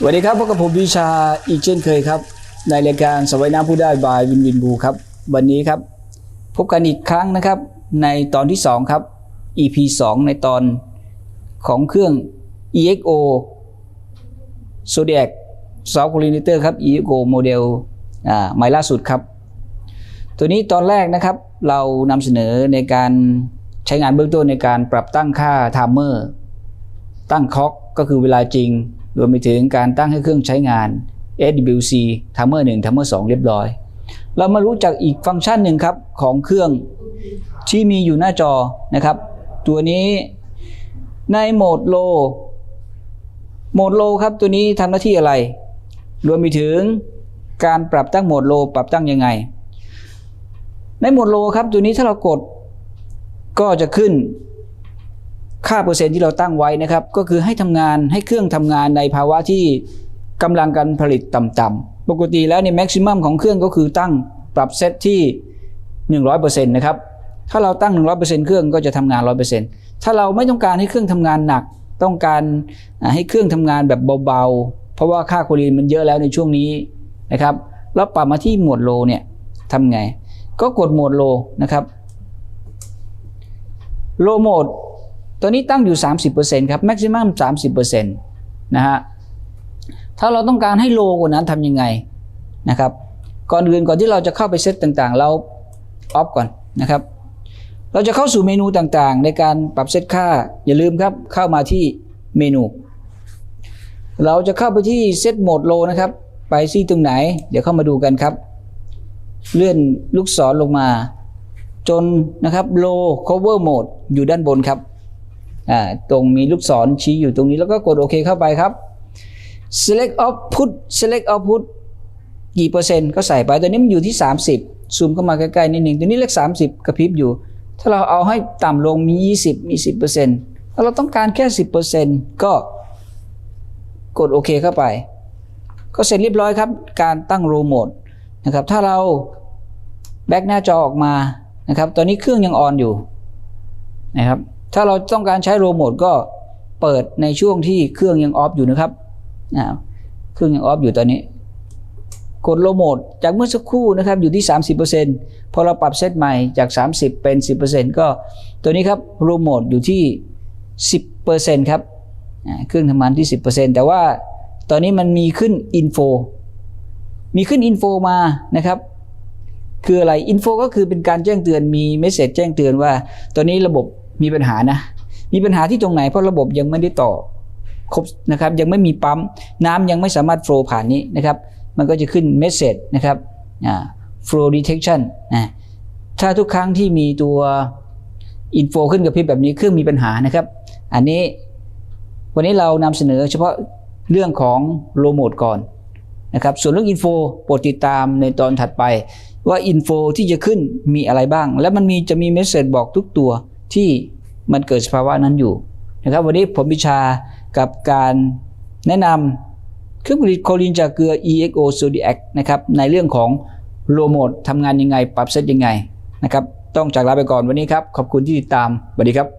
สวัสดีครับพบกับผมวิชาอีกเช่นเคยครับ ในรายการสวัยน้ำผู้ได้บายวินวินบูครับ วันนี้ครับ พบกันอีกครั้งนะครับ ในตอนที่ 2 ครับ EP 2 ในตอนของเครื่อง EXO Zodiac Soft Coordinator ครับ EXO โมเดลอ่าใหม่ล่าสุดครับ ตัวนี้ตอนแรกนะครับ เรานำเสนอในการใช้งานเบื้องต้นในการปรับตั้งค่าไทม์เมอร์ตั้งคล็อกก็คือเวลาจริง รวมไปถึงการตั้งให้เครื่องใช้งาน SWC Timer 1 Timer 2 เรียบร้อย เรามารู้จักอีกฟังก์ชันหนึ่งครับ ของเครื่องที่มีอยู่หน้าจอนะครับ ตัวนี้ในโหมดโลโหมดโลครับตัวนี้ทำหน้าที่อะไร รวมไปถึงการปรับตั้งโหมดโลปรับตั้งยังไง ในโหมดโลครับตัวนี้ถ้าเรากดก็จะขึ้น ค่าเปอร์เซ็นต์ที่เราตั้งไว้นะครับ ก็คือให้ทำงานให้เครื่องทำงานในภาวะที่กำลังการผลิตต่ำๆปกติแล้วเนี่ยแม็กซิมัมของเครื่องก็คือตั้งปรับเซตที่ 100%นะครับ ถ้าเราตั้ง 100%เครื่องก็จะทำงาน 100%ถ้าเราไม่ต้องการให้เครื่องทำงานหนัก ต้องการให้เครื่องทำงานแบบเบาๆ เพราะว่าค่าโคลีนมันเยอะแล้วในช่วงนี้นะครับแล้วปรับมาที่หมดโลเนี่ยทำไง ก็กดหมดโลนะครับ โลโหมด ตัวนี้ตั้งอยู่ 30%ครับแม็กซิมัม30%นะฮะ ถ้าเราต้องการให้โลกว่านั้นทำยังไงนะครับ ก่อนอื่นก่อนที่เราจะเข้าไปเซตต่างๆ เราออฟก่อนนะครับ เราจะเข้าสู่เมนูต่างๆ ในการปรับเซตค่า อย่าลืมครับ เข้ามาที่เมนู เราจะเข้าไปที่เซตโหมดโลนะครับ ไปที่ตรงไหน เดี๋ยวเข้ามาดูกันครับ เลื่อนลูกศรลงมา จนนะครับ low cover mode อยู่ด้านบนครับ ตรงมีลูกศรชี้อยู่ตรงนี้แล้วก็กดโอเคเข้าไปครับ select output select output กี่เปอร์เซ็นต์ก็ใส่ไปตัวนี้มันอยู่ที่ 30 ซูมเข้ามาใกล้ๆนิดหนึ่งตัวนี้เลข 30 กระพริบอยู่ ถ้าเราเอาให้ต่ำลงมี 20 มี 10%ถ้าเราต้องการแค่ 10%ก็กดโอเคเข้าไป ก็เสร็จเรียบร้อยครับ การตั้งโรโหมดนะครับ ถ้าเราแบ็กหน้าจอออกมานะครับ ตอนนี้เครื่องยังออนอยู่นะครับ ถ้าเราต้องการใช้โรโมดก็เปิดในช่วงที่เครื่องยังออฟอยู่นะครับเครื่องยังออฟอยู่ตอนนี้ กดโรโมดจากเมื่อสักครู่นะครับอยู่ที่ 30%พอเราปรับเซตใหม่จาก 30 เป็น 10%ก็ตัวนี้ครับโรโมดอยู่ที่ 10%ครับเครื่องทำงานที่ 10%แต่ว่าตอนนี้มันมีขึ้นอินโฟมีขึ้นอินโฟมานะครับคืออะไรอินโฟก็คือเป็นการแจ้งเตือนมีเมสเซจแจ้งเตือนว่า ตอนนี้ระบบ มีปัญหานะ มีปัญหาที่ตรงไหนเพราะระบบยังไม่ได้ต่อครบนะครับ ยังไม่มีปั๊มน้ำยังไม่สามารถโฟล์ผ่านนี้นะครับ มันก็จะขึ้นเมสเซจนะครับอ่า flow detection นะถ้าทุกครั้งที่มีตัวอินโฟขึ้นกับพริบแบบนี้เครื่องมีปัญหานะครับ อันนี้วันนี้เรานำเสนอเฉพาะเรื่องของโลโมดก่อนนะครับ ส่วนเรื่องอินโฟโปรดติดตามในตอนถัดไป ว่าอินโฟที่จะขึ้นมีอะไรบ้าง และมันมีจะมีเมสเซจบอกทุกตัว ที่มันเกิดสภาวะนั้นอยู่นะครับ วันนี้ผมวิชากับการแนะนำเครื่องผลิตโคลินจากเกลือ EXO Zodiac นะครับในเรื่องของโลโมดทำงานยังไง ปรับเซตยังไงนะครับ ต้องจากลาไปก่อนวันนี้ครับ ขอบคุณที่ติดตามสวัสดีครับ